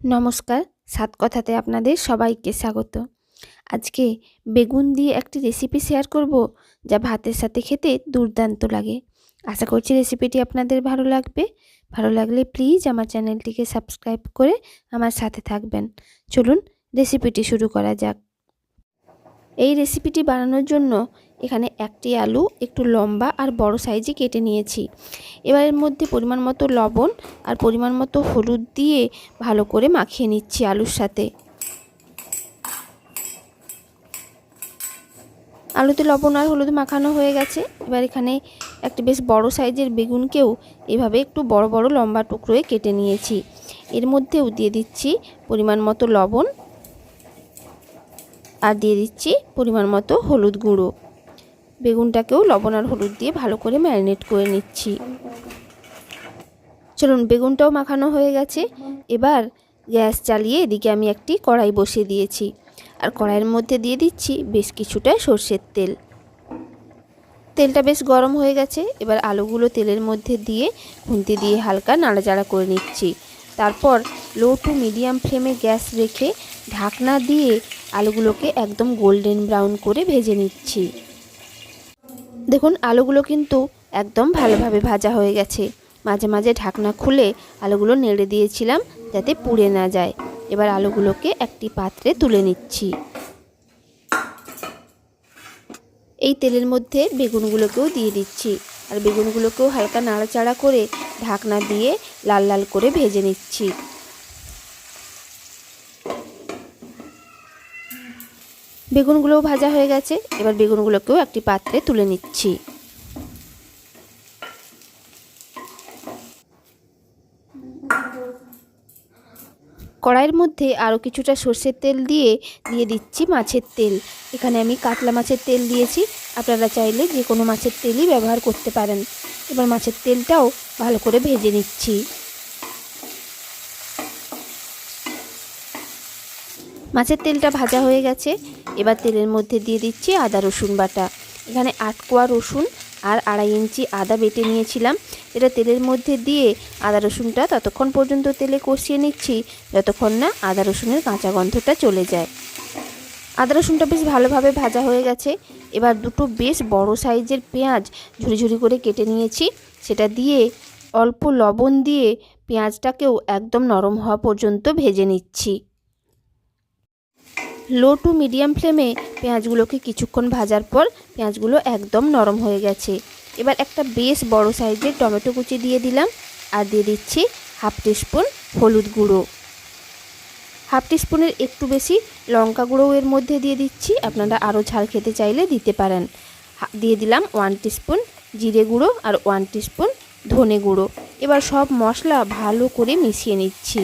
নমস্কার, সাত কথাতে আপনাদের সবাইকে স্বাগত। আজকে বেগুন দিয়ে একটি রেসিপি শেয়ার করব, যা ভাতের সাথে খেতে দুর্দান্ত লাগে। আশা করছি রেসিপিটি আপনাদের ভালো লাগবে। ভালো লাগলে প্লিজ আমার চ্যানেলটিকে সাবস্ক্রাইব করে আমার সাথে থাকবেন। চলুন রেসিপিটি শুরু করা যাক। এই রেসিপিটি বানানোর জন্য এখানে একটি আলু, একটু লম্বা আর বড় সাইজে কেটে নিয়েছি। এবার এর মধ্যে পরিমাণ মতো লবণ আর পরিমাণ মতো হলুদ দিয়ে ভালো করে মাখিয়ে নিচ্ছি আলুর সাথে। আলুতে লবণ আর হলুদ মাখানো হয়ে গেছে। এবার এখানে একটি বেশ বড় সাইজের বেগুনকেও এভাবে একটু বড় বড় লম্বা টুকরোয় কেটে নিয়েছি। এর মধ্যেও দিয়ে দিচ্ছি পরিমাণ মতো লবণ আর দিয়ে দিচ্ছি পরিমাণ মতো হলুদ গুঁড়ো। বেগুনটাকেও লবণ আর হলুদ দিয়ে ভালো করে ম্যারিনেট করে নিচ্ছি। চলুন, বেগুনটাও মাখানো হয়ে গেছে। এবার গ্যাস চালিয়ে এদিকে আমি একটি কড়াই বসিয়ে দিয়েছি। আর কড়াইয়ের মধ্যে দিয়ে দিচ্ছি বেশ কিছুটা সর্ষের তেল। তেলটা বেশ গরম হয়ে গেছে। এবার আলুগুলো তেলের মধ্যে দিয়ে খুন্তি দিয়ে হালকা নাড়াচাড়া করে নিচ্ছি। তারপর লো টু মিডিয়াম ফ্লেমে গ্যাস রেখে ঢাকনা দিয়ে আলুগুলোকে একদম গোল্ডেন ব্রাউন করে ভেজে নিচ্ছি। দেখুন, আলুগুলো কিন্তু একদম ভালোভাবে ভাজা হয়ে গেছে। মাঝে মাঝে ঢাকনা খুলে আলুগুলো নেড়ে দিয়েছিলাম যাতে পুড়ে না যায়। এবার আলুগুলোকে একটি পাত্রে তুলে নিচ্ছি। এই তেলের মধ্যে বেগুনগুলোকেও দিয়ে দিচ্ছি। আর বেগুনগুলোকেও হালকা নাড়াচাড়া করে ঢাকনা দিয়ে লাল লাল করে ভেজে নিচ্ছি। বেগুনগুলোও ভাজা হয়ে গেছে। এবার বেগুনগুলোকেও একটি পাত্রে তুলে নিচ্ছি। কড়াইয়ের মধ্যে আরও কিছুটা সর্ষের তেল দিয়ে দিয়ে দিচ্ছি মাছের তেল। এখানে আমি কাতলা মাছের তেল দিয়েছি। আপনারা চাইলে যে কোনো মাছের তেলই ব্যবহার করতে পারেন। এবার মাছের তেলটাও ভালো করে ভেজে নিচ্ছি। মাছের তেলটা ভাজা হয়ে গেছে। এবার তেলের মধ্যে দিয়ে দিচ্ছি আদা, রসুন বাটা। এখানে আট কোয়া রসুন আর আড়াই ইঞ্চি আদা বেটে নিয়েছিলাম। এটা তেলের মধ্যে দিয়ে আদা, রসুনটা ততক্ষণ পর্যন্ত তেলে কষিয়ে নিচ্ছি, যতক্ষণ না আদা, রসুনের কাঁচা গন্ধটা চলে যায়। আদা, রসুনটা বেশ ভালোভাবে ভাজা হয়ে গেছে। এবার দুটো বেশ বড় সাইজের পেঁয়াজ ঝুড়ি ঝুড়ি করে কেটে নিয়েছি। সেটা দিয়ে অল্প লবণ দিয়ে পেঁয়াজটাকেও একদম নরম হওয়া পর্যন্ত ভেজে নিচ্ছি। লো টু মিডিয়াম ফ্লেমে পেঁয়াজগুলোকে কিছুক্ষণ ভাজার পর পেঁয়াজগুলো একদম নরম হয়ে গেছে। এবার একটা বেশ বড় সাইজের টমেটো কুচি দিয়ে দিলাম আর দিয়ে দিচ্ছি হাফ টিস্পুন হলুদ গুঁড়ো। হাফ টিস্পুনের একটু বেশি লঙ্কা গুঁড়োও এর মধ্যে দিয়ে দিচ্ছি। আপনারা আরও ঝাল খেতে চাইলে দিতে পারেন। দিয়ে দিলাম ওয়ান টিস্পুন জিরে গুঁড়ো আর ওয়ান টিস্পুন ধনে গুঁড়ো। এবার সব মশলা ভালো করে মিশিয়ে নিচ্ছি।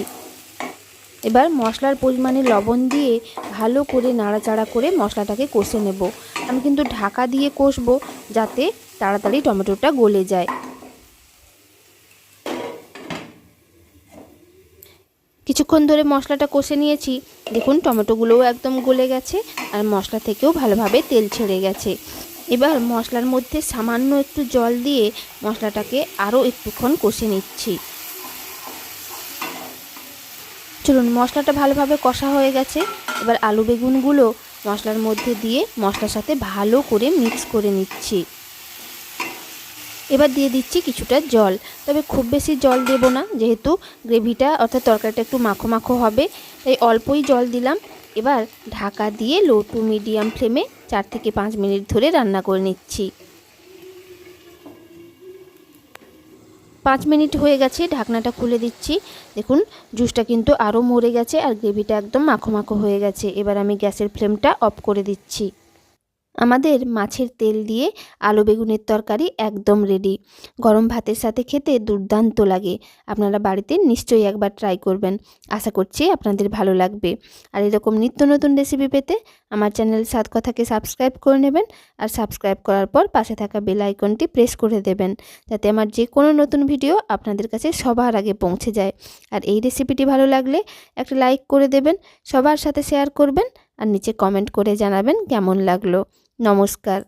এবার মশলার পরিমাণে লবণ দিয়ে ভালো করে নাড়াচাড়া করে মশলাটাকে কষে নেব। আমি কিন্তু ঢাকা দিয়ে কষবো যাতে তাড়াতাড়ি টমেটোটা গলে যায়। কিছুক্ষণ ধরে মশলাটা কষে নিয়েছি। দেখুন টমেটোগুলোও একদম গলে গেছে আর মশলা থেকেও ভালোভাবে তেল ছেড়ে গেছে। এবার মশলার মধ্যে সামান্য একটু জল দিয়ে মশলাটাকে আরও একটুক্ষণ কষে নিচ্ছি। চলুন, মশলাটা ভালোভাবে কষা হয়ে গেছে। এবার আলু বেগুনগুলো মশলার মধ্যে দিয়ে মশলার সাথে ভালো করে মিক্স করে নিচ্ছি। এবার দিয়ে দিচ্ছি কিছুটা জল। তবে খুব বেশি জল দেব না, যেহেতু গ্রেভিটা অর্থাৎ তরকারিটা একটু মাখো মাখো হবে, তাই অল্পই জল দিলাম। এবার ঢাকা দিয়ে লো টু মিডিয়াম ফ্লেমে চার থেকে পাঁচ মিনিট ধরে রান্না করে নিচ্ছি। পাঁচ মিনিট হয়ে গেছে, ঢাকনাটা খুলে দিচ্ছি। দেখুন, জুসটা কিন্তু আরও মরে গেছে আর গ্রেভিটা একদম মাখো মাখো হয়ে গেছে। এবার আমি গ্যাসের ফ্লেমটা অফ করে দিচ্ছি। আমাদের মাছের তেল দিয়ে আলু বেগুনের তরকারি একদম রেডি গরম ভাতের সাথে খেতে দুর্দান্ত লাগে। আপনারা বাড়িতে নিশ্চয়ই একবার ট্রাই করবেন। আশা করছি আপনাদের ভালো লাগবে। আর এরকম নিত্য নতুন রেসিপি পেতে আমার চ্যানেল সাত কথাকে সাবস্ক্রাইব করে নেবেন আর সাবস্ক্রাইব করার পর পাশে থাকা বেল আইকনটি প্রেস করে দেবেন। যাতে আমার যে কোনো নতুন ভিডিও আপনাদের কাছে সবার আগে পৌঁছে যায়। আর এই রেসিপিটি ভালো লাগলে একটা লাইক করে দেবেন, সবার সাথে শেয়ার করবেন আর নিচে কমেন্ট করে জানাবেন কেমন লাগল। নমস্কার